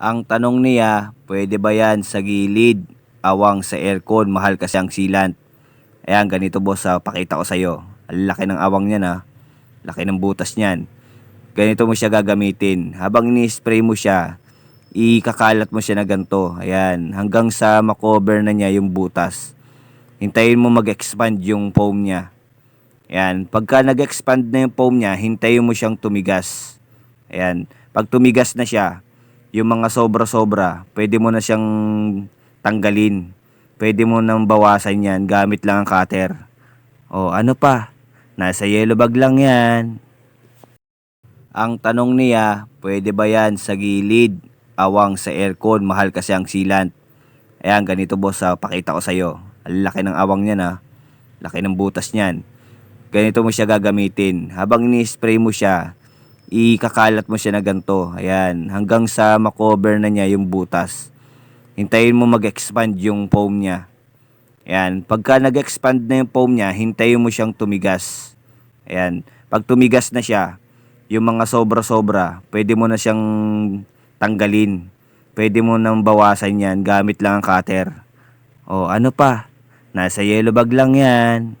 Ang tanong niya, pwede ba yan sa gilid? Awang sa aircon, mahal kasi ang sealant. Ayan, ganito boss, ah, pakita ko sa'yo. Ang laki ng awang niyan ha. Laki ng butas niyan. Ganito mo siya gagamitin. Habang ni-spray mo siya, ikakalat mo siya na ganito. Ayan, hanggang sa makover na niya yung butas. Hintayin mo mag-expand yung foam niya. Ayan, pagka nag-expand na yung foam niya, hintayin mo siyang tumigas. Ayan, pag tumigas na siya, yung mga sobra-sobra, pwede mo na siyang tanggalin. Pwede mo nang bawasan yan gamit lang ang cutter. O ano pa? Nasa yellow bag lang yan. Ang tanong niya, pwede ba yan sa gilid? Awang sa aircon, mahal kasi ang sealant. Ayan, ganito boss, ah, pakita ko sa'yo. Ang laki ng awang niyan ha. Laki ng butas niyan. Ganito mo siya gagamitin. Habang ni-spray mo siya, ikakalat mo siya na ganito. Ayan, hanggang sa makover na niya yung butas. Hintayin mo mag-expand yung foam niya. Ayan, pagka nag-expand na yung foam niya, hintayin mo siyang tumigas. Ayan, pag tumigas na siya, yung mga sobra-sobra, pwede mo na siyang tanggalin. Pwede mo nang bawasan yan gamit lang ang cutter. O ano pa? Nasa yellow bag lang yan.